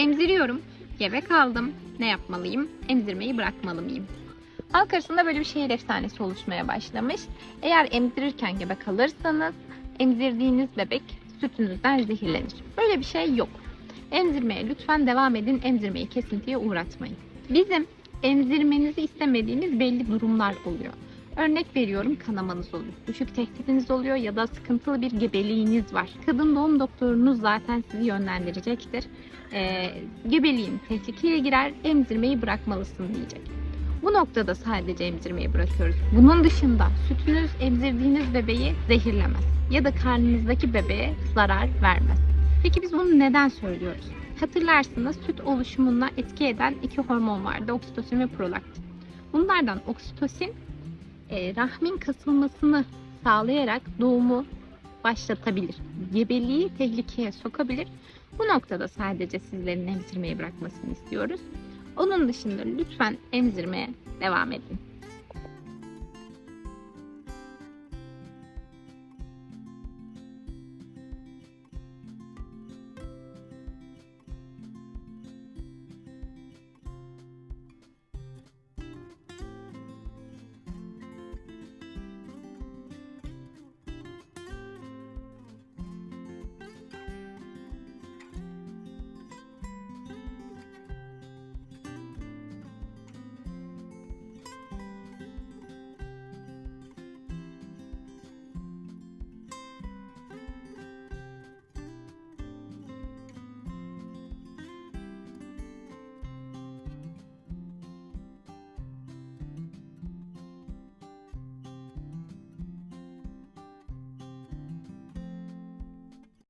Emziriyorum. Gebe kaldım. Ne yapmalıyım? Emzirmeyi bırakmalı mıyım? Halk arasında böyle bir şehir efsanesi oluşmaya başlamış. Eğer emzirirken gebe kalırsanız emzirdiğiniz bebek sütünüzden zehirlenir. Böyle bir şey yok. Emzirmeye lütfen devam edin. Emzirmeyi kesintiye uğratmayın. Bizim emzirmenizi istemediğimiz belli durumlar oluyor. Örnek veriyorum kanamanız oluyor, düşük tehditiniz oluyor ya da sıkıntılı bir gebeliğiniz var. Kadın doğum doktorunuz zaten sizi yönlendirecektir. Ee, gebeliğin tehlikeye girer, emzirmeyi bırakmalısın diyecek. Bu noktada sadece emzirmeyi bırakıyoruz. Bunun dışında sütünüz emzirdiğiniz bebeği zehirlemez ya da karnınızdaki bebeğe zarar vermez. Peki biz bunu neden söylüyoruz? Hatırlarsınız süt oluşumuna etki eden iki hormon vardı. Oksitosin ve prolaktin. Bunlardan oksitosin e, rahmin kasılmasını sağlayarak doğumu başlatabilir. Gebeliği tehlikeye sokabilir. Bu noktada sadece sizlerin emzirmeyi bırakmasını istiyoruz. Onun dışında lütfen emzirmeye devam edin.